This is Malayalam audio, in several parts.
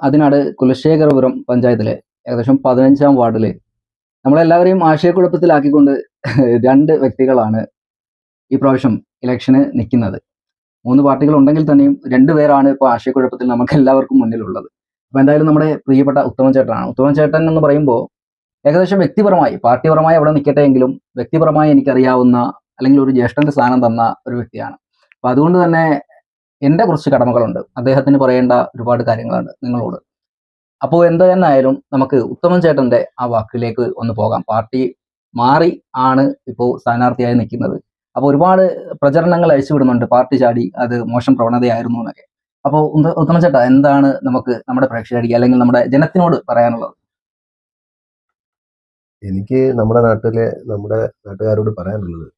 അതിനാട് കുലശേഖരപുരം പഞ്ചായത്തിലെ ഏകദേശം പതിനഞ്ചാം വാർഡിൽ നമ്മളെല്ലാവരെയും ആശയക്കുഴപ്പത്തിലാക്കിക്കൊണ്ട് രണ്ട് വ്യക്തികളാണ് ഈ പ്രാവശ്യം ഇലക്ഷന് നിൽക്കുന്നത്. മൂന്ന് പാർട്ടികൾ ഉണ്ടെങ്കിൽ തന്നെയും രണ്ടുപേരാണ് ഇപ്പോൾ ആശയക്കുഴപ്പത്തിൽ നമുക്ക് എല്ലാവർക്കും മുന്നിലുള്ളത്. അപ്പോൾ എന്തായാലും നമ്മുടെ പ്രിയപ്പെട്ട ഉത്തമചേട്ടനാണ് ഉത്തമചേട്ടൻ എന്ന് പറയുമ്പോൾ ഏകദേശം വ്യക്തിപരമായി പാർട്ടിപരമായി അവിടെ നിൽക്കട്ടെ എങ്കിലും വ്യക്തിപരമായി എനിക്കറിയാവുന്ന അല്ലെങ്കിൽ ഒരു ജ്യേഷ്ഠന്റെ സ്ഥാനം തന്ന ഒരു വ്യക്തിയാണ്. അപ്പൊ അതുകൊണ്ട് തന്നെ എന്റെ കുറച്ച് കടമകളുണ്ട്. അദ്ദേഹത്തിന് പറയേണ്ട ഒരുപാട് കാര്യങ്ങളുണ്ട് നിങ്ങളോട്. അപ്പോൾ എന്ത് തന്നെയായാലും നമുക്ക് ഉത്തമൻ ചേട്ടന്റെ ആ വാക്കിലേക്ക് ഒന്ന് പോകാം. പാർട്ടി മാറി ആണ് ഇപ്പോൾ സ്ഥാനാർത്ഥിയായി നിൽക്കുന്നത്. അപ്പോൾ ഒരുപാട് പ്രചരണങ്ങൾ അഴിച്ചുവിടുന്നുണ്ട് പാർട്ടി ചാടി അത് മോശം പ്രവണതയായിരുന്നു എന്നൊക്കെ. അപ്പോൾ ഉത്ത- ഉത്തമൻ ചേട്ടാ എന്താണ് നമുക്ക് നമ്മുടെ പ്രേക്ഷകർക്ക് അല്ലെങ്കിൽ നമ്മുടെ ജനത്തിനോട് പറയാനുള്ളത്? എനിക്ക് നമ്മുടെ നാട്ടിലെ നമ്മുടെ നാട്ടുകാരോട് പറയാനുള്ളത്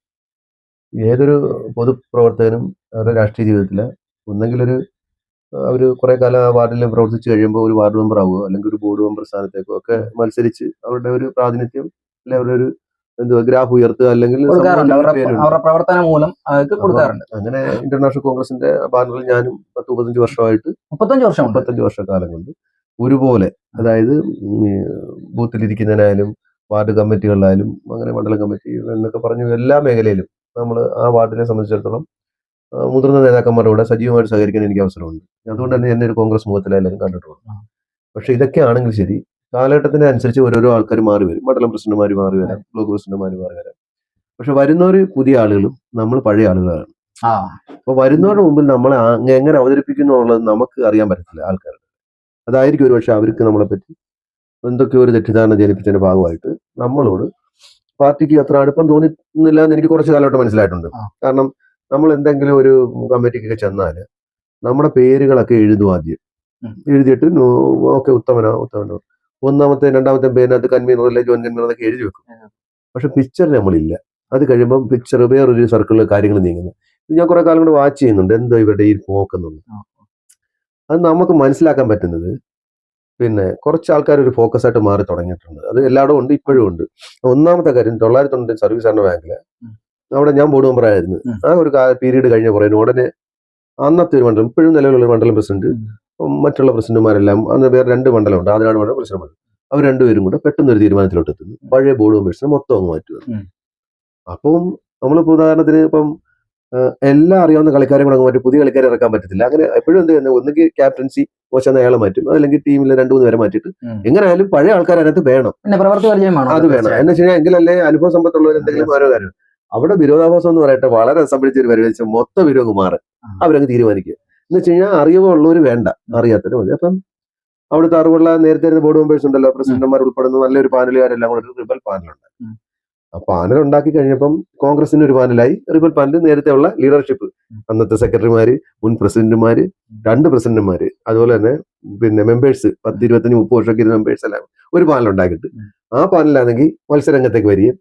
ഏതൊരു പൊതുപ്രവർത്തകനും അവരുടെ രാഷ്ട്രീയ ജീവിതത്തിൽ ഒന്നെങ്കിൽ ഒരു അവർ കുറെ കാലം ആ വാർഡിൽ പ്രവർത്തിച്ചു കഴിയുമ്പോൾ ഒരു വാർഡ് മെമ്പർ ആവുക അല്ലെങ്കിൽ ഒരു ബോർഡ് മെമ്പർ സ്ഥാനത്തേക്കോ ഒക്കെ മത്സരിച്ച് അവരുടെ ഒരു പ്രാതിനിധ്യം അല്ലെ അവരുടെ ഒരു എന്തുവാ ഗ്രാഫ് ഉയർത്തുക അല്ലെങ്കിൽ. പ്രവർത്തനം മൂലം കൊടുക്കാറുണ്ട്. അങ്ങനെ ഇന്റർനാഷണൽ കോൺഗ്രസിന്റെ ബാനറിൽ ഞാനും പത്ത് മുപ്പത്തഞ്ച് വർഷമായിട്ട് മുപ്പത്തഞ്ച് വർഷം മുപ്പത്തഞ്ച് വർഷക്കാലം കൊണ്ട് ഒരുപോലെ അതായത് ബൂത്തിലിരിക്കുന്നതിനായാലും വാർഡ് കമ്മിറ്റികളിലായാലും അങ്ങനെ മണ്ഡലം കമ്മിറ്റി എന്നൊക്കെ പറഞ്ഞു എല്ലാ മേഖലയിലും നമ്മൾ ആ വാർഡിനെ സംബന്ധിച്ചിടത്തോളം മുതിർന്ന നേതാക്കന്മാരുടെ കൂടെ സജീവമായിട്ട് സഹകരിക്കാൻ എനിക്ക് അവസരമുണ്ട്. അതുകൊണ്ട് തന്നെ എന്നെ ഒരു കോൺഗ്രസ് മുഖത്തിൽ എല്ലാവരും കണ്ടിട്ടുള്ളൂ പക്ഷെ ഇതൊക്കെ ആണെങ്കിൽ ശരി കാലഘട്ടത്തിന് അനുസരിച്ച് ഓരോരോ ആൾക്കാർ മാറി വരും. മണ്ഡലം പ്രസിഡന്റുമാർ മാറി വരാം ബ്ലോക്ക് പ്രസിഡന്റുമാർ മാറി വരാം. പക്ഷെ വരുന്നവർ പുതിയ ആളുകളും നമ്മൾ പഴയ ആളുകളാണ്. അപ്പൊ വരുന്നവരുടെ മുമ്പിൽ നമ്മളെ എങ്ങനെ അവതരിപ്പിക്കുന്നു എന്നുള്ളത് നമുക്ക് അറിയാൻ പറ്റത്തില്ല ആൾക്കാർ അതായിരിക്കും ഒരു പക്ഷെ അവർക്ക് നമ്മളെ പറ്റി എന്തൊക്കെയോ ഒരു തെറ്റിദ്ധാരണ ജനിപ്പിച്ചതിന്റെ ഭാഗമായിട്ട് നമ്മളോട് പാർട്ടിക്ക് അത്ര അടുപ്പം തോന്നുന്നില്ല എന്ന് എനിക്ക് കുറച്ച് കാലമായിട്ട് മനസ്സിലായിട്ടുണ്ട്. കാരണം നമ്മൾ എന്തെങ്കിലും ഒരു കമ്മിറ്റിക്കൊക്കെ ചെന്നാൽ നമ്മുടെ പേരുകളൊക്കെ എഴുതും ആദ്യം. എഴുതിയിട്ട് ഓക്കെ ഉത്തമനോ ഉത്തമനോ. ഒന്നാമത്തെ രണ്ടാമത്തെ പേരിനകത്ത് കൺവീനർ അല്ലെ ജോയിൻ കൺവീനർ എന്നൊക്കെ എഴുതി വെക്കും. പക്ഷെ പിക്ചർ നമ്മളില്ല. അത് കഴിയുമ്പോൾ പിക്ചർ വേറൊരു സർക്കിളിൽ കാര്യങ്ങൾ നീങ്ങുന്നു. ഞാൻ കുറെ കാലം കൊണ്ട് വാച്ച് ചെയ്യുന്നുണ്ട്. എന്തോ ഇവരുടെ ഈ പോക്കെന്നുള്ളത്. അത് നമുക്ക് മനസ്സിലാക്കാൻ പറ്റുന്നത് പിന്നെ കുറച്ച് ആൾക്കാർ ഒരു ഫോക്കസ് ആയിട്ട് മാറി തുടങ്ങിയിട്ടുണ്ട്. അത് എല്ലായിടവും ഉണ്ട് ഇപ്പോഴും ഉണ്ട്. ഒന്നാമത്തെ കാര്യം തൊള്ളായിരത്തി തൊണ്ണൂറ്റി സർവീസ് ആണ് ബാങ്കിൽ ഉം. അവിടെ ഞാൻ ബോർഡ് മെമ്പറായിരുന്നു. ആ ഒരു പീരീഡ് കഴിഞ്ഞ പറയുന്നു ഉടനെ അന്നത്തെ ഒരു മണ്ഡലം ഇപ്പോഴും നിലവിലുള്ള ഒരു മണ്ഡലം പ്രസിഡന്റ് മറ്റുള്ള പ്രസിഡന്റുമാരെല്ലാം അന്ന് വേറെ രണ്ട് മണ്ഡലമുണ്ട്. അതിനാണ് മണ്ഡലം പ്രസിഡന്റ് അവർ രണ്ടുപേരും കൂടെ പെട്ടെന്ന് ഒരു തീരുമാനത്തിലോട്ട് എത്തുന്നു. പഴയ ബോർഡ് മെമ്പേഴ്സിനെ മൊത്തം അങ്ങ് മാറ്റുക. അപ്പം നമ്മളിപ്പോൾ ഉദാഹരണത്തിന് ഇപ്പം എല്ലാം അറിയാവുന്ന കളിക്കാരെ കൂടെ അങ്ങ് മാറ്റി പുതിയ കളിക്കാരെ ഇറക്കാൻ പറ്റത്തില്ല. അങ്ങനെ എപ്പോഴും എന്ത് ചെയ്യുന്നത്? ഒന്നുകിൽ ക്യാപ്റ്റൻസി മോശം അയാളെ മാറ്റും. അല്ലെങ്കിൽ ടീമിൽ രണ്ടു മൂന്ന് പേരെ മാറ്റിയിട്ട് എങ്ങനെ എങ്ങനെയായാലും പഴയ ആൾക്കാർ അതിനകത്ത് വേണം. അത് വേണം. എന്ന് വെച്ച് കഴിഞ്ഞാൽ എങ്കിലല്ലേ അനുഭവ സമ്പത്തുള്ളവർ എന്തെങ്കിലും ഓരോ കാര്യം അവിടെ വിരോധാഭാസം എന്ന് പറയട്ടെ വളരെ രസം പിടിച്ച ഒരു പരിപാടി വെച്ചാൽ മൊത്തം വിരോധം മാറി. അവരങ്ങ് തീരുമാനിക്കുക. എന്ന് വെച്ച് കഴിഞ്ഞാൽ അറിവുള്ളവർ വേണ്ട. അറിയാത്തത് മതി. അപ്പം അവിടുത്തെ അറിവുള്ള നേരത്തെ ബോർഡ് മെമ്പേഴ്സ് ഉണ്ടല്ലോ പ്രസിഡന്റുമാർ ഉൾപ്പെടുന്ന നല്ലൊരു പാനലുകാരെല്ലാം കൂടെ ഒരു റിബൽ പാനലുണ്ട്. ആ പാനൽ ഉണ്ടാക്കി കഴിഞ്ഞപ്പം കോൺഗ്രസിന് ഒരു പാനലായി. റിബൽ പാനൽ നേരത്തെ ഉള്ള ലീഡർഷിപ്പ് അന്നത്തെ സെക്രട്ടറിമാര് മുൻ പ്രസിഡന്റുമാര് രണ്ട് പ്രസിഡന്റുമാര്. അതുപോലെ തന്നെ പിന്നെ മെമ്പേഴ്സ് പത്ത് ഇരുപത്തഞ്ച് മുപ്പത് വർഷമൊക്കെ ഇരുന്ന മെമ്പേഴ്സ് എല്ലാം ഒരു പാനൽ ഉണ്ടാക്കിയിട്ട് ആ പാനലാണെങ്കിൽ മത്സരരംഗത്തേക്ക് വരികയും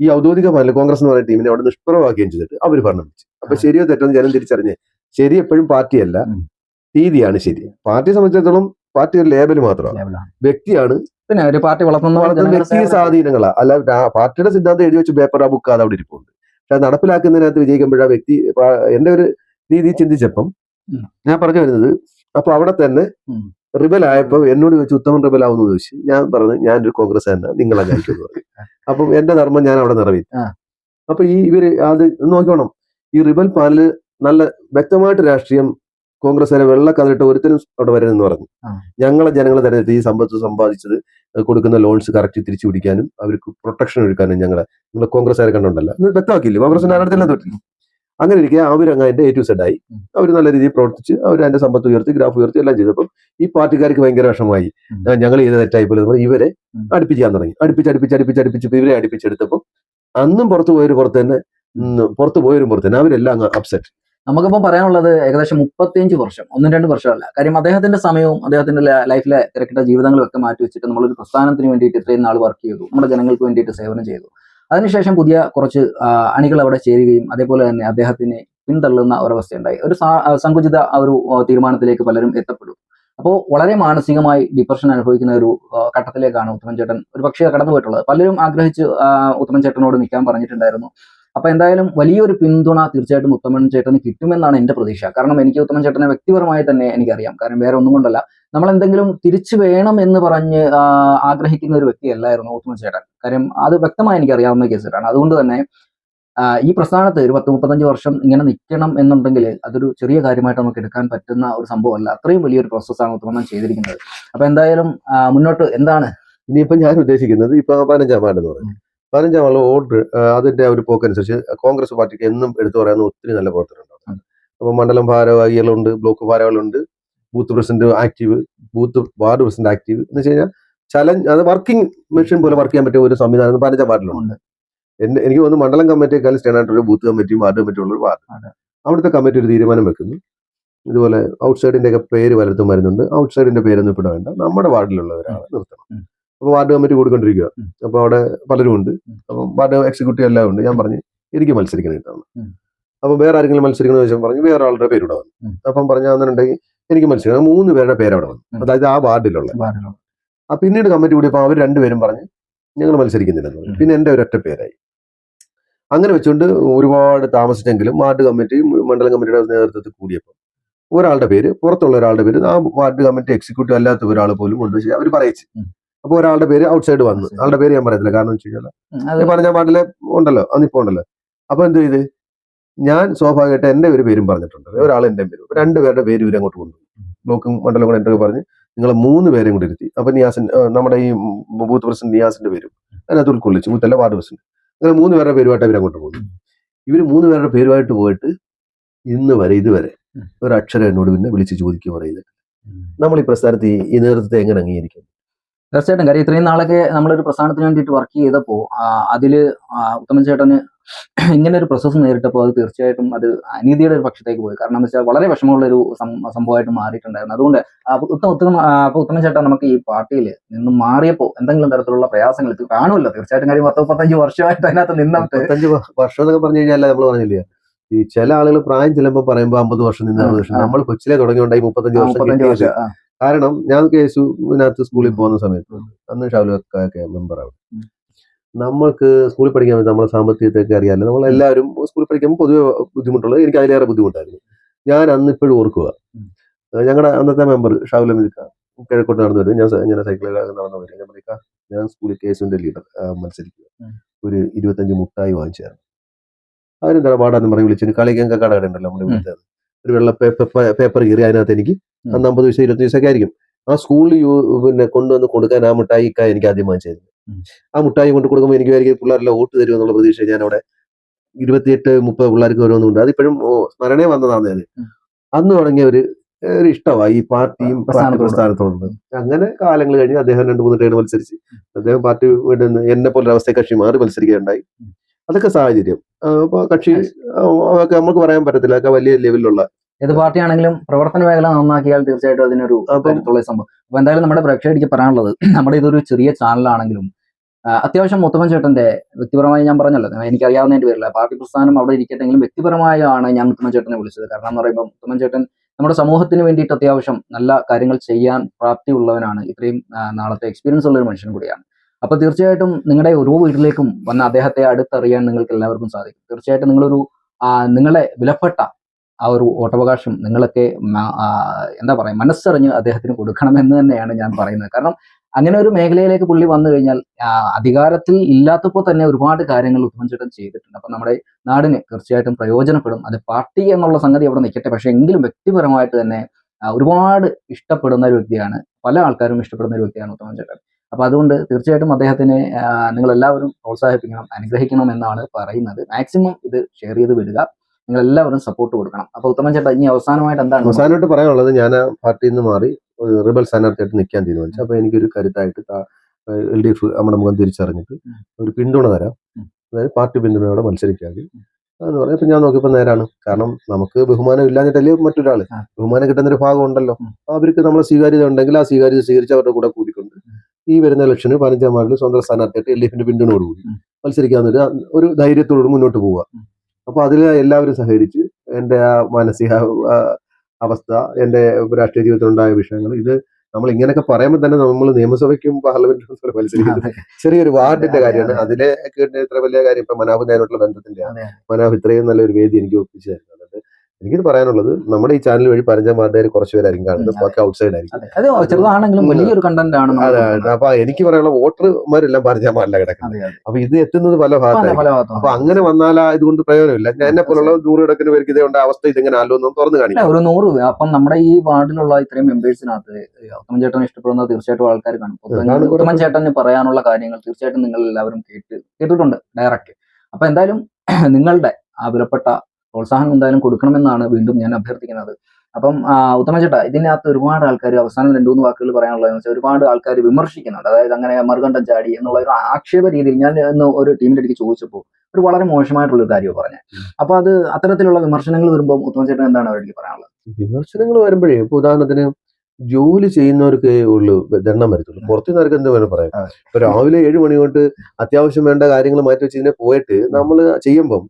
ഈ ഔദ്യോഗിക പാനൽ കോൺഗ്രസ് എന്ന് പറയുന്ന ടീമിനെ അവിടെ നിഷ്പ്രഭമാക്കുകയും ചെയ്തിട്ട് അവർ പറഞ്ഞു അപ്പൊ ശരിയോ തെറ്റോ ജനം തിരിച്ചറിഞ്ഞ് ശരി എപ്പോഴും പാർട്ടിയല്ല. രീതിയാണ് ശരി. പാർട്ടിയെ സംബന്ധിച്ചിടത്തോളം പാർട്ടി ഒരു ലേബൽ മാത്രമാണ്. വ്യക്തിയാണ്. പിന്നെ ഒരു പാർട്ടി വളർത്തുന്ന വ്യക്തി. സ്വാധീനങ്ങളാ. അല്ല പാർട്ടിയുടെ സിദ്ധാന്തം എഴുതി വെച്ച് പേപ്പർ ആ ബുക്ക് അത് അവിടെ ഇരിപ്പുണ്ട്. പക്ഷെ നടപ്പിലാക്കുന്നതിനകത്ത് വിജയിക്കുമ്പോഴാ വ്യക്തി എന്റെ ഒരു രീതി ചിന്തിച്ചപ്പം ഞാൻ പറഞ്ഞു വരുന്നത് അപ്പൊ അവിടെ തന്നെ. റിബൽ ആയപ്പോ എന്നോട് ചോദിച്ചു ഉത്തമൻ റിബൽ ആവുന്നു ചോദിച്ചു. ഞാൻ പറഞ്ഞു ഞാനൊരു കോൺഗ്രസ് തന്നെ നിങ്ങളെ കഴിക്കുന്നു പറഞ്ഞു. അപ്പം എന്റെ ധർമ്മം ഞാൻ അവിടെ നിറവേറ്റി. ആ. അപ്പൊ ഈ ഇവർ അത് നോക്കണം ഈ റിബൽ പാനൽ നല്ല വ്യക്തമായിട്ട് രാഷ്ട്രീയം കോൺഗ്രസ് വെള്ള കതിരിട്ട് ഒരുത്തരും അവിടെ വരരുതെന്ന് പറഞ്ഞു. ഞങ്ങളെ ജനങ്ങളെ തെരഞ്ഞെടുത്ത് ഈ സമ്പത്ത് സമ്പാദിച്ചത് കൊടുക്കുന്ന ലോൺസ് കറക്റ്റ് തിരിച്ചു പിടിക്കാനും അവർക്ക് പ്രൊട്ടക്ഷൻ എടുക്കാനും ഞങ്ങളെ നിങ്ങളെ കോൺഗ്രസ്സുകാരെ കണ്ടുണ്ടല്ലോ വ്യക്തമാക്കിയില്ലേ? കോൺഗ്രസിന്റെ തന്നെ തൊട്ടില്ല? അങ്ങനെ ഇരിക്കുക അവരങ്ങ് അതിന്റെ എ ടു സെഡ് ആയി. അവർ നല്ല രീതിയിൽ പ്രവർത്തിച്ച് അവർ അതിന്റെ സമ്പത്ത് ഉയർത്തി ഗ്രാഫ് ഉയർത്തി എല്ലാം ചെയ്തപ്പം ഈ പാർട്ടിക്കാർക്ക് ഭയങ്കര വിഷമമായി. ഞങ്ങൾ ചെയ്ത തെറ്റായി പോലെ. ഇവരെ. അടുപ്പിക്കാൻ തുടങ്ങി. അടുപ്പിച്ച് അടുപ്പിച്ച് അടുപ്പിച്ച് അടുപ്പിച്ച് ഇവരെ അടുപ്പിച്ചെടുത്തപ്പോൾ അന്നും പുറത്തു പോയൊരു പുറത്ത് തന്നെ പുറത്തു പോയൊരു പുറത്ത് തന്നെ അവരെല്ലാം അങ്ങ് അപ്സെറ്റ് നമുക്കിപ്പം പറയാനുള്ളത് ഏകദേശം മുപ്പത്തിയഞ്ച് വർഷം ഒന്നും രണ്ട് വർഷമല്ല. കാര്യം അദ്ദേഹത്തിന്റെ സമയവും അദ്ദേഹത്തിന്റെ ലൈഫിലെ തിരക്കിട്ട ജീവിതങ്ങളും ഒക്കെ മാറ്റി വെച്ചിട്ട് നമ്മളൊരു പ്രസ്ഥാനത്തിന് വേണ്ടിയിട്ട് ഇത്രയും നാൾ വർക്ക് ചെയ്തു. നമ്മുടെ ജനങ്ങൾക്ക് വേണ്ടിയിട്ട് സേവനം ചെയ്തു. അതിനുശേഷം പുതിയ കുറച്ച് അണികൾ അവിടെ ചേരുകയും അതേപോലെ തന്നെ അദ്ദേഹത്തിന് പിന്തള്ളുന്ന ഒരവസ്ഥയുണ്ടായി. ഒരു സങ്കുചിത ഒരു തീരുമാനത്തിലേക്ക് പലരും എത്തപ്പെടും. അപ്പോൾ വളരെ മാനസികമായി ഡിപ്രഷൻ അനുഭവിക്കുന്ന ഒരു ഘട്ടത്തിലേക്കാണ് ഉത്തമൻ ചേട്ടൻ ഒരു പക്ഷേ കടന്നു പോയിട്ടുള്ളത് പലരും ആഗ്രഹിച്ച് ഉത്തമൻ ചേട്ടനോട് നിൽക്കാൻ പറഞ്ഞിട്ടുണ്ടായിരുന്നു. അപ്പൊ എന്തായാലും വലിയൊരു പിന്തുണ തീർച്ചയായിട്ടും ഉത്തമൻ ചേട്ടന് കിട്ടുമെന്നാണ് എന്റെ പ്രതീക്ഷ. കാരണം എനിക്ക് ഉത്തമൻ ചേട്ടനെ വ്യക്തിപരമായി തന്നെ എനിക്കറിയാം. കാരണം വേറെ ഒന്നും കൊണ്ടല്ല. നമ്മൾ എന്തെങ്കിലും തിരിച്ചു വേണം എന്ന് പറഞ്ഞ് ആഗ്രഹിക്കുന്ന ഒരു വ്യക്തിയല്ലായിരുന്നു ഉത്തമൻ ചേട്ടൻ. കാര്യം അത് വ്യക്തമായി എനിക്കറിയാവുന്ന കേസിലാണ് അതുകൊണ്ട് തന്നെ ഈ പ്രസ്ഥാനത്ത് ഒരു പത്ത് മുപ്പത്തഞ്ച് വർഷം ഇങ്ങനെ നിൽക്കണം എന്നുണ്ടെങ്കിൽ അതൊരു ചെറിയ കാര്യമായിട്ട് നമുക്ക് എടുക്കാൻ പറ്റുന്ന ഒരു സംഭവമല്ല. അത്രയും വലിയൊരു പ്രോസസ്സാണ് ഉത്തമൻ ചെയ്തിരിക്കുന്നത്. അപ്പൊ എന്തായാലും മുന്നോട്ട് എന്താണ്? ഇനിയിപ്പോ ഞാൻ ഉദ്ദേശിക്കുന്നത് ഇപ്പൊ പതിനഞ്ചാം എന്ന് പറയുന്നത്. പതിനഞ്ചാം വാർഡ് വോട്ട് അതിന്റെ ഒരു പോക്കനുസരിച്ച് കോൺഗ്രസ് പാർട്ടിക്ക് എന്നും എടുത്തു പറയാവുന്ന ഒത്തിരി നല്ല പ്രവർത്തനമുണ്ടാവും അപ്പോൾ അപ്പൊ മണ്ഡലം ഭാരവാഹികളുണ്ട് block ഭാരവാഹികളുണ്ട് booth president active booth ward president active എന്ന് വെച്ച് കഴിഞ്ഞാൽ ചലഞ്ച് അത് വർക്കിംഗ് മെഷീൻ പോലെ വർക്ക് ചെയ്യാൻ പറ്റിയ ഒരു സംവിധാനം പതിനഞ്ചാം വാർഡിലുണ്ട്. എന്റെ എനിക്ക് തോന്നുന്നു മണ്ഡലം കമ്മിറ്റിയേക്കാൾ സ്റ്റാൻഡ് ആയിട്ടുള്ള ബൂത്ത് കമ്മിറ്റിയും വാർഡ് കമ്മിറ്റിയും ഉള്ള ഒരു വാർഡ്. അവിടുത്തെ കമ്മിറ്റി ഒരു തീരുമാനം വെക്കുന്നു. ഇതുപോലെ ഔട്ട്സൈഡിന്റെ ഒക്കെ പേര് പലർത്തും വരുന്നുണ്ട്. ഔട്ട്സൈഡിന്റെ പേരൊന്നും ഇപ്പിട വേണ്ട. നമ്മുടെ വാർഡിലുള്ളവരാണ് നിർത്തണം. വാർഡ് കമ്മിറ്റി കൂടിക്കൊണ്ടിരിക്കുക. അപ്പൊ അവിടെ പലരും ഉണ്ട്. അപ്പൊ വാർഡ് എക്സിക്യൂട്ടീവ് എല്ലാം ഉണ്ട്. ഞാൻ പറഞ്ഞു എനിക്ക് മത്സരിക്കണേട്ടാണ് ഉം. അപ്പൊ വേറെ ആരെങ്കിലും മത്സരിക്കണമെന്ന് ചോദിച്ചാൽ പറഞ്ഞു വേറെ ആളുടെ പേര് ഇവിടെ വന്നു അപ്പൊ അപ്പം പറഞ്ഞാന്നുണ്ടെങ്കിൽ എനിക്ക് മത്സരിക്കണം. മൂന്ന് പേരുടെ പേര് അവിടെ വന്നു അതായത് ആ വാർഡിലുള്ള. വാർഡിലോ? ആ പിന്നീട് കമ്മിറ്റി കൂടിയപ്പോൾ അവർ രണ്ടുപേരും പറഞ്ഞ് ഞങ്ങൾ മത്സരിക്കുന്നില്ലെന്ന് പറഞ്ഞു. പിന്നെ എന്റെ ഒരൊറ്റ പേരായി. അങ്ങനെ വെച്ചുകൊണ്ട് ഒരുപാട് താമസിച്ചെങ്കിലും വാർഡ് കമ്മിറ്റി മണ്ഡലം കമ്മിറ്റിയുടെ നേതൃത്വത്തിൽ കൂടിയപ്പോൾ ഒരാളുടെ പേര് പുറത്തുള്ള ഒരാളുടെ പേര് ആ വാർഡ് കമ്മിറ്റി എക്സിക്യൂട്ടീവ് അല്ലാത്ത ഒരാൾ പോലും കൊണ്ടുവച്ച് അവർ പറയിച്ചു. അപ്പോൾ ഒരാളുടെ പേര് ഔട്ട്സൈഡ് വന്നു. ആളുടെ പേര് ഞാൻ പറയത്തില്ല. കാരണം വെച്ച് കഴിഞ്ഞാൽ പറഞ്ഞ പാട്ടിൽ ഉണ്ടല്ലോ. അന്നിപ്പോ ഉണ്ടല്ലോ. അപ്പൊ എന്ത് ചെയ്ത്? ഞാൻ സ്വാഭാവികമായിട്ട് എന്റെ ഒരു പേരും പറഞ്ഞിട്ടുണ്ട്. ഒരാൾ എന്റെ പേരും. രണ്ടുപേരുടെ പേര് ഇവരെ അങ്ങോട്ട് കൊണ്ടു ബ്ലോക്കും മണ്ഡലം കൂടെ എന്തൊക്കെ പറഞ്ഞ് നിങ്ങൾ മൂന്ന് പേരെയും കൂടി ഇരുത്തി. അപ്പൊ നിയാസിൻ നമ്മുടെ ഈ ബൂത്ത് പ്രസിഡന്റ് നിയാസിന്റെ പേരും. അതിനകത്ത് ഉൾക്കൊള്ളിച്ചു ബൂത്തല്ല വാർഡ് പ്രസിഡന്റ്. അങ്ങനെ മൂന്ന് പേരുടെ പേരുമായിട്ട് അവർ അങ്ങോട്ട് പോകുന്നു. ഇവർ മൂന്ന് പേരുടെ പേരുമായിട്ട് പോയിട്ട് ഇന്ന് വരെ ഇതുവരെ ഒരക്ഷരം ഒരു അക്ഷരം എന്നോട് പിന്നെ വിളിച്ച് ചോദിക്കുക പറയുന്നത് നമ്മൾ ഈ പ്രസ്ഥാനത്ത് ഈ- നേതൃത്വത്തെ എങ്ങനെ അംഗീകരിക്കും തീർച്ചയായിട്ടും. കാര്യം ഇത്രയും നാളൊക്കെ നമ്മളൊരു പ്രസ്ഥാനത്തിന് വേണ്ടിയിട്ട് വർക്ക് ചെയ്തപ്പോൾ അതിൽ ഉത്തമൻ ചേട്ടന് ഇങ്ങനെ ഒരു പ്രോസസ്സ് നേരിട്ടപ്പോൾ അത് തീർച്ചയായിട്ടും അത് അനീതിയുടെ ഒരു പക്ഷത്തേക്ക് പോയി. കാരണം എന്ന് വെച്ചാൽ വളരെ വിഷമമുള്ള ഒരു സം- സംഭവമായിട്ട് മാറിയിട്ടുണ്ടായിരുന്നു. അതുകൊണ്ട് ഉത്തമ ഉത്തമ അപ്പോൾ അപ്പൊ ഉത്തമൻ ചേട്ടൻ നമുക്ക് ഈ പാർട്ടിയിൽ നിന്ന് മാറിയപ്പോൾ എന്തെങ്കിലും തരത്തിലുള്ള പ്രയാസങ്ങൾ ഇത് കാണുമല്ലോ. തീർച്ചയായിട്ടും കാര്യം പത്ത് മുപ്പത്തഞ്ച് വർഷമായിട്ട് അതിനകത്ത് നിന്ന മുപ്പത്തഞ്ച് വർഷം എന്നൊക്കെ പറഞ്ഞു കഴിഞ്ഞാൽ നമ്മൾ പറഞ്ഞില്ലേ? ഈ ചില ആളുകൾ പ്രായം ചെല്ലുമ്പോൾ പറയുമ്പോൾ അമ്പത് വർഷം നിന്ന് വർഷം നമ്മൾ കൊച്ചിലെ തുടങ്ങിയുണ്ടായി മുപ്പത്തഞ്ച് വർഷം കാരണം ഞാൻ കേസുവിനകത്ത് സ്കൂളിൽ പോകുന്ന സമയത്ത് അന്ന് ഷാവുലൊക്കെ മെമ്പർ ആവും. നമ്മൾക്ക് സ്കൂളിൽ പഠിക്കാൻ നമ്മളെ സാമ്പത്തികത്തെയൊക്കെ അറിയാമല്ലോ നമ്മൾ എല്ലാവരും സ്കൂളിൽ പഠിക്കുമ്പോൾ പൊതുവെ ബുദ്ധിമുട്ടുള്ളത് എനിക്ക് അതിലേറെ ബുദ്ധിമുട്ടായിരുന്നു. ഞാൻ അന്ന് ഇപ്പോഴും ഓർക്കുക. ഞങ്ങളുടെ അന്നത്തെ മെമ്പർ ഷാവുല മിൽക്ക കിഴക്കോട്ട് നടന്നു വരും ഞാൻ ഇങ്ങനെ സൈക്കിളിൽ നടന്നു വരും ഞാൻ പറയുക ഞാൻ സ്കൂളിൽ കേസുവിന്റെ ലീഡർ മത്സരിക്കുക. ഒരു ഇരുപത്തഞ്ച് മുട്ടായി വാങ്ങിച്ചു തരണം അതിനെന്താ പാടാന്ന് പറഞ്ഞ് വിളിച്ചു കളിക്കാൻ കട ഉണ്ടല്ലോ നമ്മുടെ. വീട്ടിൽ ഒരു വെള്ള പേപ്പർ കീറി അതിനകത്ത് എനിക്ക് ഉം. അന്ന് അമ്പത് പൈസ ഇരുപത്തി ദിവസമൊക്കെ ആയിരിക്കും. ആ സ്കൂളിൽ പിന്നെ കൊണ്ടുവന്ന് കൊടുക്കാൻ ആ മിഠായി ഇക്ക എനിക്ക് ആദ്യം വാങ്ങിച്ചായിരുന്നു ആ മിഠായി കൊണ്ട് കൊടുക്കുമ്പോൾ എനിക്ക് വിചാരിക്കും പിള്ളേരെല്ലാം വോട്ട് തരും എന്നുള്ള പ്രതീക്ഷ ഞാൻ അവിടെ ഇരുപത്തിയെട്ട് മുപ്പത് പിള്ളേർക്ക് ഓരോന്നുണ്ട് അതിപ്പോഴും ഓ സ്മരണേ വന്നതാണ് അത് അന്ന് തുടങ്ങിയ ഒരു ഒരു ഇഷ്ടമായി ഈ പാർട്ടിയും പാർട്ടി പ്രസ്ഥാനത്തോട്. പ്രസ്ഥാനത്തോടുണ്ട് അങ്ങനെ കാലങ്ങൾ കഴിഞ്ഞ് അദ്ദേഹം രണ്ട് മൂന്ന് ടേൺ മത്സരിച്ച് അദ്ദേഹം പാർട്ടി എന്നെ പോലെ അവസ്ഥ കക്ഷി മാറി മത്സരിക്കുകയുണ്ടായി. അതൊക്കെ സാഹചര്യം. അപ്പോൾ അപ്പൊ കക്ഷി അതൊക്കെ നമുക്ക് പറയാൻ പറ്റത്തില്ല. അതൊക്കെ വലിയ ലെവലിലുള്ള ഏത് പാർട്ടിയാണെങ്കിലും പ്രവർത്തന മേഖല നന്നാക്കിയാൽ തീർച്ചയായിട്ടും അതിനൊരു സംഭവം. അപ്പൊ എന്തായാലും നമ്മുടെ പ്രേക്ഷകർക്ക് പറയാനുള്ളത് നമ്മുടെ ഇതൊരു ചെറിയ ചാനലാണെങ്കിലും അത്യാവശ്യം മുത്തമൻ ചേട്ടന്റെ വ്യക്തിപരമായി ഞാൻ പറഞ്ഞല്ലോ എനിക്കറിയാവുന്നതിന്റെ പേരില്ല പാർട്ടി പ്രസ്ഥാനം അവിടെ ഇരിക്കട്ടെങ്കിലും വ്യക്തിപരമായാണ് ഞാൻ മുത്തമൻ ചേട്ടനെ വിളിച്ചത്. കാരണം എന്ന് പറയുമ്പോൾ മുത്തമൻ ചേട്ടൻ നമ്മുടെ സമൂഹത്തിന് വേണ്ടിയിട്ട് അത്യാവശ്യം നല്ല കാര്യങ്ങൾ ചെയ്യാൻ പ്രാപ്തിയുള്ളവനാണ്. ഇത്രയും നാളത്തെ എക്സ്പീരിയൻസ് ഉള്ള ഒരു മനുഷ്യൻ കൂടിയാണ്. അപ്പൊ തീർച്ചയായിട്ടും നിങ്ങളുടെ ഓരോ വീട്ടിലേക്കും വന്ന അദ്ദേഹത്തെ അടുത്തറിയാൻ നിങ്ങൾക്ക് എല്ലാവർക്കും സാധിക്കും. തീർച്ചയായിട്ടും നിങ്ങളൊരു നിങ്ങളെ വിലപ്പെട്ട ആ ഒരു വോട്ടവകാശം നിങ്ങളൊക്കെ എന്താ പറയാ മനസ്സറിഞ്ഞ് അദ്ദേഹത്തിന് കൊടുക്കണമെന്ന് തന്നെയാണ് ഞാൻ പറയുന്നത്. കാരണം അങ്ങനെ ഒരു മേഖലയിലേക്ക് പുള്ളി വന്നു കഴിഞ്ഞാൽ അധികാരത്തിൽ ഇല്ലാത്തപ്പോൾ തന്നെ ഒരുപാട് കാര്യങ്ങൾ ഉത്തമൻ ചെയ്തിട്ടുണ്ട്. അപ്പൊ നമ്മുടെ നാടിന് തീർച്ചയായിട്ടും പ്രയോജനപ്പെടും. അത് പാർട്ടി എന്നുള്ള സംഗതി അവിടെ നിൽക്കട്ടെ. പക്ഷെ എങ്കിലും വ്യക്തിപരമായിട്ട് തന്നെ ഒരുപാട് ഇഷ്ടപ്പെടുന്ന ഒരു വ്യക്തിയാണ്. പല ആൾക്കാരും ഇഷ്ടപ്പെടുന്ന ഒരു വ്യക്തിയാണ് ഉത്തമൻ ചേട്ടൻ. അപ്പൊ അതുകൊണ്ട് തീർച്ചയായിട്ടും അദ്ദേഹത്തിനെ നിങ്ങൾ എല്ലാവരും പ്രോത്സാഹിപ്പിക്കണം അനുഗ്രഹിക്കണം എന്നാണ് പറയുന്നത്. മാക്സിമം ഇത് ഷെയർ ചെയ്ത് വിടുക. നിങ്ങൾ എല്ലാവരും സപ്പോർട്ട് കൊടുക്കണം. അപ്പൊ ഉത്തമൻ ചേട്ടാ ഇനി അവസാനമായിട്ട് എന്താണ് അവസാനമായിട്ട് പറയാനുള്ളത് ഞാൻ പാർട്ടിയിൽ നിന്ന് മാറി റിബൽ സ്ഥാനാർത്ഥിയായിട്ട് നിൽക്കാൻ തീരുമാനിച്ചു. അപ്പൊ എനിക്കൊരു കരുത്തായിട്ട് എൽ ഡി എഫ് നമ്മുടെ മുഖം തിരിച്ചറിഞ്ഞിട്ട് ഒരു പിന്തുണ തരാം. അതായത് പാർട്ടി പിന്തുണയോടെ മത്സരിക്കാതെ എന്ന് പറഞ്ഞാൽ ഇപ്പൊ ഞാൻ നോക്കിയപ്പോൾ നേരാണ്. കാരണം നമുക്ക് ബഹുമാനം ഇല്ലാഞ്ഞിട്ടല്ലേ മറ്റൊരാൾ ബഹുമാനം കിട്ടുന്ന ഒരു ഭാഗം ഉണ്ടല്ലോ. അവർക്ക് നമ്മളെ സ്വീകാര്യത ഉണ്ടെങ്കിൽ ആ സ്വീകാര്യത സ്വീകരിച്ച് അവരുടെ കൂടെ കൂടിക്കൊണ്ട് ഈ വരുന്ന ഇലക്ഷന് പതിനഞ്ചാം വാർഡിൽ സ്വന്തം സ്ഥാനാർത്ഥിയായിട്ട് എൽ ഡി എഫിന്റെ പിന്തുണയോടുകൂടി. മത്സരിക്കാവുന്ന ഒരു ഒരു ധൈര്യത്തോട് മുന്നോട്ട് പോവുക. ഉം. അപ്പൊ അതിൽ എല്ലാവരും സഹകരിച്ച് എന്റെ ആ മാനസിക അവസ്ഥ എന്റെ രാഷ്ട്രീയ ജീവിതത്തിൽ ഉണ്ടായ വിഷയങ്ങൾ ഇത് നമ്മൾ ഇങ്ങനെയൊക്കെ പറയുമ്പോൾ തന്നെ നമ്മൾ നിയമസഭയ്ക്കും പാർലമെന്റിനും മത്സരിക്കുന്നത് ചെറിയൊരു വാർഡിന്റെ കാര്യമാണ് അതിലെ ഇത്ര വലിയ കാര്യം ഇപ്പൊ മനാബ് ഞാനായിട്ടുള്ള ബന്ധത്തിന്റെ. മനാബ് ഇത്രയും നല്ലൊരു വേദി എനിക്ക് ഒപ്പിച്ചു തരുന്നത് എനിക്കിത് പറയാനുള്ളത് നമ്മുടെ ഈ ചാനൽ വഴി പരഞ്ചന്മാരുടെ കുറച്ച് പേരായിരിക്കും കാണുന്നത്. ബാക്കി ഔട്ട്സൈഡ് ആയിരിക്കും. വലിയൊരു കണ്ടന്റ് ആണ്. അപ്പൊ എനിക്ക് പറയാനുള്ള വോട്ടർമാരെല്ലാം പറഞ്ഞ വാർഡിലാണ് കിടക്കുന്നത്. അപ്പൊ ഇത് എത്തുന്നത് പല ഭാഗത്താണ്. അപ്പൊ അങ്ങനെ വന്നാലാ ഇതുകൊണ്ട് പ്രയോജനമില്ല. എന്നെ പോലുള്ള നൂറുകണക്കിന് പേർക്ക് ഇതേണ്ട അവസ്ഥ ഇതെങ്ങനെ ആലോചന തുറന്നു കാണിക്കും. ഒരു നൂറ്. അപ്പം നമ്മുടെ ഈ വാർഡിലുള്ള ഇത്രയും മെമ്പേഴ്സിനകത്ത് ഉത്തമൻ ചേട്ടൻ ഇഷ്ടപ്പെടുന്ന തീർച്ചയായിട്ടും ആൾക്കാർ കാണും. ഉത്തമൻ ചേട്ടന് പറയാനുള്ള കാര്യങ്ങൾ തീർച്ചയായിട്ടും നിങ്ങൾ എല്ലാവരും കേട്ട് കേട്ടിട്ടുണ്ട് ഡയറക്റ്റ് അപ്പൊ എന്തായാലും നിങ്ങളുടെ ആ വിലപ്പെട്ട പ്രോത്സാഹനം എന്തായാലും കൊടുക്കണമെന്നാണ് വീണ്ടും ഞാൻ അഭ്യർത്ഥിക്കുന്നത്. അപ്പം ഉത്തമ ചേട്ടാ ഇതിനകത്ത് ഒരുപാട് ആൾക്കാർ അവസാനം രണ്ടു മൂന്ന് വാക്കുകൾ പറയാനുള്ളതെന്ന് വെച്ചാൽ ഒരുപാട് ആൾക്കാർ വിമർശിക്കുന്നുണ്ട്. അതായത് അങ്ങനെ മറുകണ്ഠം ചാടി എന്നുള്ള ഒരു ആക്ഷേപ രീതിയിൽ ഞാൻ ഇന്ന് ഒരു ടീമിന്റെ അടുത്ത് ചോദിച്ചപ്പോൾ ഒരു വളരെ മോശമായിട്ടുള്ള ഒരു കാര്യം പറഞ്ഞത്. അപ്പൊ അത് അത്തരത്തിലുള്ള വിമർശനങ്ങൾ വരുമ്പോൾ ഉത്തമ ചേട്ടൻ എന്താണ് അവരുടെ പറയാനുള്ളത്? വിമർശനങ്ങൾ വരുമ്പോഴേ ഇപ്പൊ ഉദാഹരണത്തിന് ജോലി ചെയ്യുന്നവർക്ക് ഉള്ളു ദണ്ണം വരത്തുള്ളൂ. പുറത്തുനിന്നവർക്ക് എന്ത് വേണം പറയാം. ഇപ്പൊ രാവിലെ ഏഴ് മണി തൊട്ട് അത്യാവശ്യം വേണ്ട കാര്യങ്ങൾ മാറ്റി വെച്ച് ഇതിനെ പോയിട്ട് നമ്മൾ ചെയ്യുമ്പം.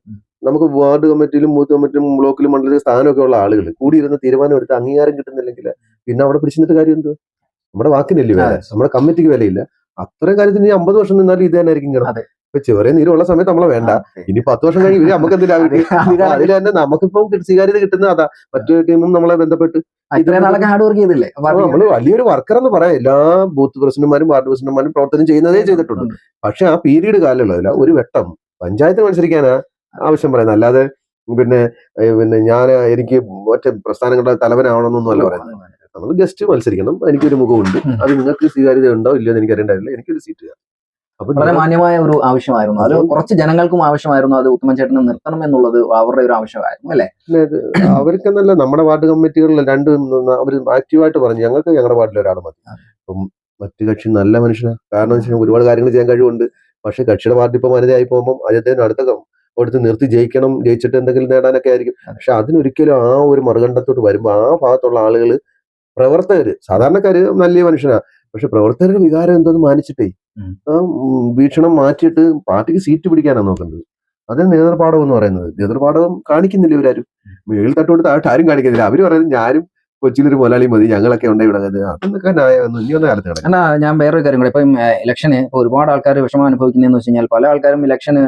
നമുക്ക് വാർഡ് കമ്മിറ്റിയിലും ബൂത്ത് കമ്മിറ്റിയിലും ബ്ലോക്കിലും മണ്ഡലത്തിലും സ്ഥാനമൊക്കെ ഉള്ള ആളുകൾ കൂടിയിരുന്ന് തീരുമാനം എടുത്ത് അംഗീകാരം കിട്ടുന്നില്ലെങ്കിൽ പിന്നെ അവിടെ പിടിച്ചിട്ട് കാര്യം എന്ത് നമ്മുടെ വാക്കിനല്ലേ വില നമ്മുടെ കമ്മിറ്റിക്ക് വിലയില്ല. അത്രയും കാര്യത്തിന് അമ്പത് വർഷം നിന്നാലും ഇത് തന്നെ ആയിരിക്കും കിടന്നത്. ഇപ്പൊ ചെറിയ നീരുള്ള സമയത്ത് നമ്മളെ വേണ്ട. ഇനി പത്ത് വർഷം കഴിഞ്ഞ് ഇവർ നമുക്ക് എന്തിനാ അതിൽ തന്നെ നമുക്കിപ്പം സ്വീകാര്യത കിട്ടുന്ന അതാ മറ്റു ടീമും നമ്മളെ ബന്ധപ്പെട്ട് നമ്മൾ വലിയൊരു വർക്കർ എന്ന് പറയാം. എല്ലാ ബൂത്ത് പ്രസിഡന്റുമാരും വാർഡ് പ്രസിഡന്റുമാരും പ്രവർത്തനം ചെയ്യുന്നതേ ചെയ്തിട്ടുണ്ട്. പക്ഷെ ആ പീരീഡ് കാലമുള്ളതില്ല ഒരു വെട്ടം പഞ്ചായത്ത് മത്സരിക്കാനാ ആവശ്യം പറയുന്നത്. അല്ലാതെ പിന്നെ പിന്നെ ഞാൻ എനിക്ക് മറ്റേ പ്രസ്ഥാനങ്ങളുടെ തലവനാവണമെന്നൊന്നും അല്ല പറയുന്നത്. നമ്മൾ ഗസ്റ്റ് മത്സരിക്കണം. എനിക്കൊരു മുഖമുണ്ട്. അത് നിങ്ങൾക്ക് സ്വീകാര്യത ഉണ്ടോ ഇല്ലയോ എന്ന് എനിക്ക് അറിയണ്ടായില്ല എനിക്കൊരു സീറ്റ് വളരെ മാന്യമായ ഒരു ആവശ്യമായിരുന്നു. അത് കുറച്ച് ജനങ്ങൾക്കും ആവശ്യമായിരുന്നു. അത് ഉത്തമൻ ചേട്ടനെ നിർത്തണം എന്നുള്ളത് അവരുടെ ഒരു ആവശ്യമായിരുന്നു അല്ലെ? അവർക്കെന്നല്ല നമ്മുടെ വാർഡ് കമ്മിറ്റികളിൽ രണ്ട് അവർ ആക്റ്റീവായിട്ട് പറഞ്ഞു ഞങ്ങൾക്ക് ഞങ്ങളുടെ വാർഡിൽ ഒരാൾ മതി. അപ്പം മറ്റു കക്ഷി നല്ല മനുഷ്യനാണ് കാരണം ഒരുപാട് കാര്യങ്ങൾ ചെയ്യാൻ കഴിവുണ്ട്. പക്ഷെ കക്ഷിയുടെ പാർട്ടി ഇപ്പൊ വനിതയായി പോകുമ്പോൾ അദ്ദേഹത്തിന് അടുത്ത അടുത്ത് നിർത്തി ജയിക്കണം ജയിച്ചിട്ട് എന്തെങ്കിലും നേടാനൊക്കെ ആയിരിക്കും. പക്ഷെ അതിനൊരിക്കലും ആ ഒരു മറുകണ്ഠത്തോട്ട് വരുമ്പോൾ ആ ഭാഗത്തുള്ള ആളുകൾ പ്രവർത്തകർ സാധാരണക്കാര് നല്ല മനുഷ്യനാ. പക്ഷെ പ്രവർത്തകരുടെ വികാരം എന്തോന്ന് മാനിച്ചിട്ടേ. ആ വീക്ഷണം മാറ്റിയിട്ട് പാർട്ടിക്ക് സീറ്റ് പിടിക്കാനാണ് നോക്കുന്നത്. അത് നേതൃപാഠം എന്ന് പറയുന്നത്. നേതൃപാഠം കാണിക്കുന്നില്ല ഇവരാരും. മേളിൽ തട്ടുകൊടുത്ത് ആയിട്ട് ആരും കാണിക്കുന്നില്ല. അവർ പറയുന്നത് ഞാനും കൊച്ചിയിലൊരു മുതലാളി മതി ഞങ്ങളൊക്കെ ഉണ്ട് ഇവിടെ. വന്ന കാലത്ത് ഞാൻ വേറൊരു കാര്യം കൂടെ. ഇപ്പം ഇലക്ഷന് ഇപ്പൊ ഒരുപാട് ആൾക്കാർ വിഷമം അനുഭവിക്കുന്നതെന്ന് വെച്ച് കഴിഞ്ഞാൽ പല ആൾക്കാരും ഇലക്ഷന്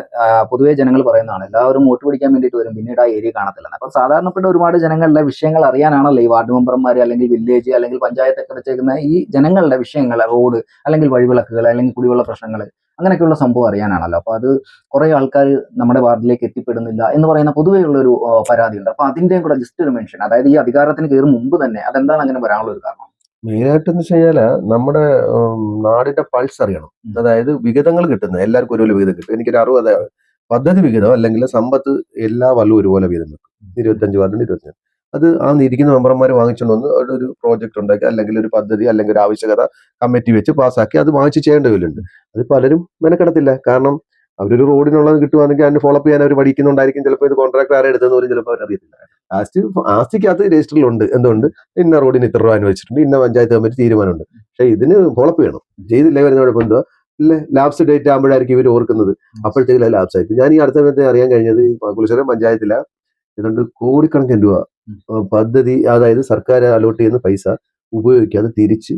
പൊതുവേ ജനങ്ങൾ പറയുന്നതാണ്. എല്ലാവരും വോട്ട് പിടിക്കാൻ വേണ്ടിയിട്ട് വരും. പിന്നീട് ആ ഏരിയ കാണത്തില്ല അപ്പൊ സാധാരണപ്പെട്ട ഒരുപാട് ജനങ്ങളുടെ വിഷയങ്ങൾ അറിയാനാണല്ലോ ഈ വാർഡ് മെമ്പർമാർ അല്ലെങ്കിൽ വില്ലേജ് അല്ലെങ്കിൽ പഞ്ചായത്തൊക്കെ വെച്ചേക്കുന്ന ഈ ജനങ്ങളുടെ വിഷയങ്ങൾ റോഡ് അല്ലെങ്കിൽ വഴിവിളക്കുകൾ അല്ലെങ്കിൽ കുടിവെള്ള പ്രശ്നങ്ങൾ. അങ്ങനെയൊക്കെയുള്ള സംഭവം അറിയാനാണല്ലോ. അപ്പൊ അത് കുറെ ആൾക്കാർ നമ്മുടെ വാർഡിലേക്ക് എത്തിപ്പെടുന്നില്ല എന്ന് പറയുന്ന പൊതുവെയുള്ള ഒരു പരാതിയുണ്ട്. അപ്പൊ അതിന്റെയും കൂടെ ജസ്റ്റ് ഒരു മെൻഷൻ അതായത് ഈ അധികാരത്തിന് കയറും മുമ്പ് തന്നെ അതെന്താണ് അങ്ങനെ വരാനുള്ള ഒരു കാരണം? മെയിനായിട്ട് എന്ന് വെച്ച് കഴിഞ്ഞാൽ നമ്മുടെ നാടിന്റെ പൾസ് അറിയണം. അതായത് വിഗതങ്ങൾ കിട്ടുന്നത് എല്ലാവർക്കും ഒരുപോലെ വിഹിതം കിട്ടും. എനിക്കൊരു അറുപത് പദ്ധതി വിഹിതം അല്ലെങ്കിൽ സമ്പത്ത് എല്ലാ വല്ലതും ഒരുപോലെ വീതം വെക്കും ഇരുപത്തഞ്ച് വാർഡിന് ഇരുപത്തഞ്ച്. അത് ആ ഇരിക്കുന്ന മെമ്പർമാർ വാങ്ങിച്ചുകൊണ്ട് വന്ന് ഒരു പ്രോജക്റ്റ് ഉണ്ടാക്കി അല്ലെങ്കിൽ ഒരു പദ്ധതി അല്ലെങ്കിൽ ഒരു ആവശ്യകത കമ്മിറ്റി വെച്ച് പാസ്സാക്കി അത് വാങ്ങിച്ച് ചെയ്യേണ്ടവരുണ്ട് അത് പലരും മെനക്കെടത്തില്ല. കാരണം അവരൊരു റോഡിനുള്ളത് കിട്ടുവാണെങ്കിൽ അതിന് ഫോളോ ചെയ്യാൻ അവർ പഠിക്കുന്നുണ്ടായിരിക്കും ചിലപ്പോൾ ഇത് കോൺട്രാക്ട് ആരെ എടുത്തെന്ന് പോലും ചിലപ്പോൾ അവർ അറിയത്തില്ല. ലാസ്റ്റ് ആസ്തിക്കകത്ത് രജിസ്റ്ററിലുണ്ട്. എന്തുകൊണ്ട് ഇന്ന റോഡിന് ഇത്ര രൂപ അനുവദിച്ചിട്ടുണ്ട്. ഇന്ന പഞ്ചായത്ത് കമ്മിറ്റി തീരുമാനമുണ്ട്. പക്ഷേ ഇതിന് ഫോളോ ചെയ്യണം ചെയ്തില്ലേ വരുന്ന കുഴപ്പം എന്തുവാ? ഇല്ല ലാബ്സ് ഡേറ്റ് ആകുമ്പോഴായിരിക്കും ഇവർ ഓർക്കുന്നത്. അപ്പോഴത്തേക്കില്ല ലാബ്സ് ആയിരിക്കും ഞാൻ ഈ അടുത്ത സമയത്ത് അറിയാൻ കഴിഞ്ഞത് ഈ പഞ്ചായത്തിലെ. ഏതാണ്ട് കോടിക്കണക്കിന് രൂപ പദ്ധതി അതായത് സർക്കാർ അലോട്ട് ചെയ്യുന്ന പൈസ ഉപയോഗിക്കാതെ തിരിച്ച്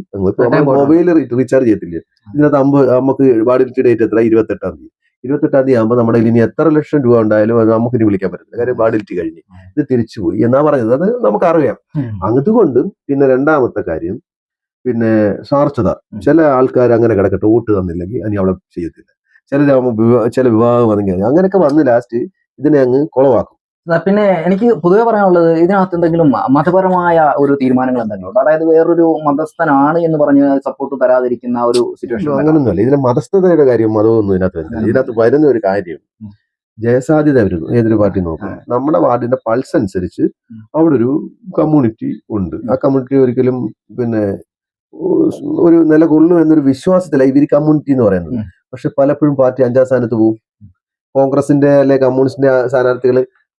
മൊബൈൽ റീചാർജ് ചെയ്യത്തില്ലേ? ഇതിനകത്ത് അമ്പത് നമുക്ക് വാലിഡിറ്റി ഡേറ്റ് എത്ര ഇരുപത്തെട്ടാം തീയതി. ഇരുപത്തെട്ടാം തീയതി ആകുമ്പോൾ നമ്മുടെ ഇനി എത്ര ലക്ഷം രൂപ ഉണ്ടായാലും അത് നമുക്ക് ഇനി വിളിക്കാൻ പറ്റില്ല കാര്യം വാലിഡിറ്റി കഴിഞ്ഞ്. ഇത് തിരിച്ചു പോയി എന്നാ പറഞ്ഞത്? അത് നമുക്കറിയാം. അതുകൊണ്ട് പിന്നെ രണ്ടാമത്തെ കാര്യം പിന്നെ സാർച്ചത. ചില ആൾക്കാർ അങ്ങനെ കിടക്കട്ടെ വോട്ട് തന്നില്ലെങ്കിൽ ഇനി അവിടെ ചെയ്യത്തില്ല. ചില ചില വിവാഹം വന്നെങ്കിൽ അങ്ങനെയൊക്കെ വന്ന് ലാസ്റ്റ് ഇതിനെ അങ്ങ് കുളവാക്കും. പിന്നെ എനിക്ക് പൊതുവെ പറയാനുള്ളത് ഇതിനകത്ത് എന്തെങ്കിലും മതപരമായ ഒരു തീരുമാനങ്ങൾ എന്തെങ്കിലും ഉണ്ടോ? അതായത് വേറൊരു മതസ്ഥനാണ് എന്ന് പറഞ്ഞ് സപ്പോർട്ട് തരാതിരിക്കുന്ന ഒരു സിറ്റുവേഷൻ അങ്ങനൊന്നുമല്ല. ഇതിലെ മതസ്ഥതയുടെ കാര്യം മതമൊന്നും ഇതിനകത്ത് വരുന്നില്ല. ഇതിനകത്ത് വരുന്ന ഒരു കാര്യം ജയസാധ്യത വരുന്നു ഏതൊരു പാർട്ടി നോക്കും. നമ്മുടെ വാർഡിന്റെ പൾസ് അനുസരിച്ച് അവിടെ ഒരു കമ്മ്യൂണിറ്റി ഉണ്ട്. ആ കമ്മ്യൂണിറ്റി ഒരിക്കലും പിന്നെ ഒരു നിലകൊള്ളു എന്നൊരു വിശ്വാസത്തില ഇവർ കമ്മ്യൂണിറ്റി എന്ന് പറയുന്നത്. പക്ഷെ പലപ്പോഴും പാർട്ടി അഞ്ചാം സ്ഥാനത്ത് പോകും കോൺഗ്രസിന്റെ അല്ലെ കമ്മ്യൂണിസ്റ്റിന്റെ സ്ഥാനാർത്ഥികൾ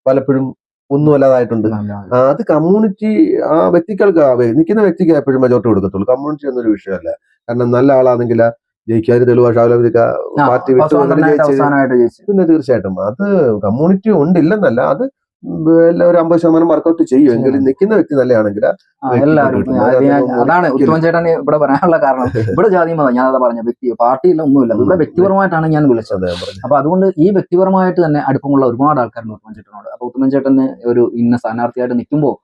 പലപ്പോഴും ഒന്നും അല്ലാതായിട്ടുണ്ട്. അത് കമ്മ്യൂണിറ്റി ആ വ്യക്തികൾക്ക് നിൽക്കുന്ന വ്യക്തിക്ക് എപ്പോഴും മെജോറിറ്റി കൊടുക്കത്തുള്ളൂ. കമ്മ്യൂണിറ്റി എന്നൊരു വിഷയമല്ല. കാരണം നല്ല ആളാണെങ്കിൽ ജയിക്കാൻ തെളിവ് പാർട്ടി വിട്ടു പിന്നെ തീർച്ചയായിട്ടും. അത് കമ്മ്യൂണിറ്റി ഉണ്ട് ഇല്ലെന്നല്ല. അത് എല്ലാം ഒരു അമ്പത് ശതമാനം വർക്കൗട്ട് ചെയ്യും. എങ്കിലും നിൽക്കുന്ന വ്യക്തി നല്ലതാണെങ്കിൽ അതാണ് ഉത്തമൻ ചേട്ടൻ ഇവിടെ പറയാനുള്ള കാരണം. ഇവിടെ ജാതി മതം ഞാൻ അതാ പറഞ്ഞ വ്യക്തി പാർട്ടിയില്ല ഒന്നുമില്ല. ഇവിടെ വ്യക്തിപരമായിട്ടാണ് ഞാൻ വിളിച്ചത്. അപ്പൊ അതുകൊണ്ട് ഈ വ്യക്തിപരമായിട്ട് തന്നെ അടുപ്പമുള്ള ഒരുപാട് ആൾക്കാരുണ്ട് ഉത്തമൻ ചേട്ടനോട്. അപ്പൊ ഉത്തമൻ ചേട്ടന് ഒരു ഇന്ന സ്ഥാനാർത്ഥിയായിട്ട് നിൽക്കുമ്പോൾ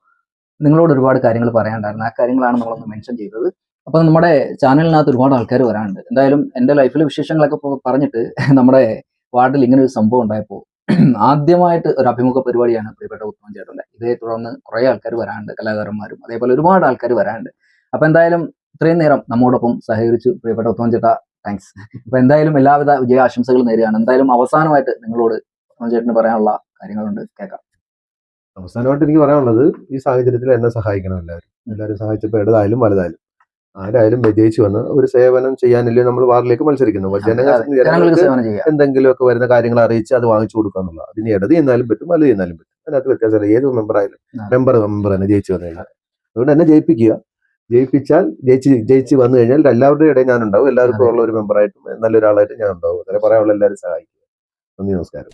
നിങ്ങളോട് ഒരുപാട് കാര്യങ്ങൾ പറയാനുണ്ടായിരുന്നു. ആ കാര്യങ്ങളാണ് നമ്മളൊന്ന് മെൻഷൻ ചെയ്തത്. അപ്പൊ നമ്മുടെ ചാനലിനകത്ത് ഒരുപാട് ആൾക്കാർ വരാനുണ്ട്. എന്തായാലും എന്റെ ലൈഫിലെ വിശേഷങ്ങളൊക്കെ പറഞ്ഞിട്ട് നമ്മുടെ വാർഡിൽ ഇങ്ങനെ ഒരു സംഭവം ഉണ്ടായപ്പോൾ ആദ്യമായിട്ട് ഒരു അഭിമുഖ പരിപാടിയാണ് പ്രിയപ്പെട്ട ഉത്തമൻ ചേട്ടന്റെ. ഇതേ തുടർന്ന് കുറെ ആൾക്കാർ വരാനുണ്ട് കലാകാരന്മാരും. അതേപോലെ ഒരുപാട് ആൾക്കാർ വരാനുണ്ട്. അപ്പൊ എന്തായാലും ഇത്രയും നേരം നമ്മോടൊപ്പം സഹകരിച്ചു പ്രിയപ്പെട്ട ഉത്തമൻ ചേട്ടാ താങ്ക്സ് അപ്പൊ എന്തായാലും എല്ലാവിധ വിജയ ആശംസകളും നേരുകയാണ്. എന്തായാലും അവസാനമായിട്ട് നിങ്ങളോട് ഉത്തമൻ ചേട്ടന് പറയാനുള്ള കാര്യങ്ങളുണ്ട് കേൾക്കാം. അവസാനമായിട്ട് എനിക്ക് പറയാനുള്ളത് ഈ സാഹചര്യത്തിൽ എന്നെ സഹായിക്കണം എല്ലാവരും. എല്ലാവരും സഹായിച്ചപ്പോൾ ഇടതായാലും വലുതായാലും. ആരായാലും വിജയിച്ചു വന്ന് ഒരു സേവനം ചെയ്യാനില്ല നമ്മൾ വാർഡിലേക്ക് മത്സരിക്കുന്നു. ജനങ്ങൾക്ക് എന്തെങ്കിലുമൊക്കെ വരുന്ന കാര്യങ്ങൾ അറിയിച്ച് അത് വാങ്ങിച്ചു കൊടുക്കുക എന്നുള്ളത് അതിന് ഇടത് ചെന്നാലും പറ്റും വലുത് ചെന്നാലും പറ്റും. അതിനകത്ത് വ്യത്യാസമില്ല. ഏത് മെമ്പർ ആയാലും. മെമ്പർ മെമ്പർ തന്നെ ജയിച്ചു വന്നു കഴിഞ്ഞാൽ. അതുകൊണ്ട് എന്നെ ജയിപ്പിക്കുക. ജയിപ്പിച്ചാൽ ജയിച്ച് ജയിച്ച് വന്നു കഴിഞ്ഞാൽ എല്ലാവരുടെയും ഇടയിൽ ഞാൻ ഉണ്ടാവും എല്ലാവർക്കും ഉള്ള ഒരു മെമ്പറായിട്ടും നല്ലൊരാളായിട്ടും ഞാൻ ഉണ്ടാവും അങ്ങനെ പറയാനുള്ള. എല്ലാവരും സഹായിക്കുക. നന്ദി നമസ്കാരം.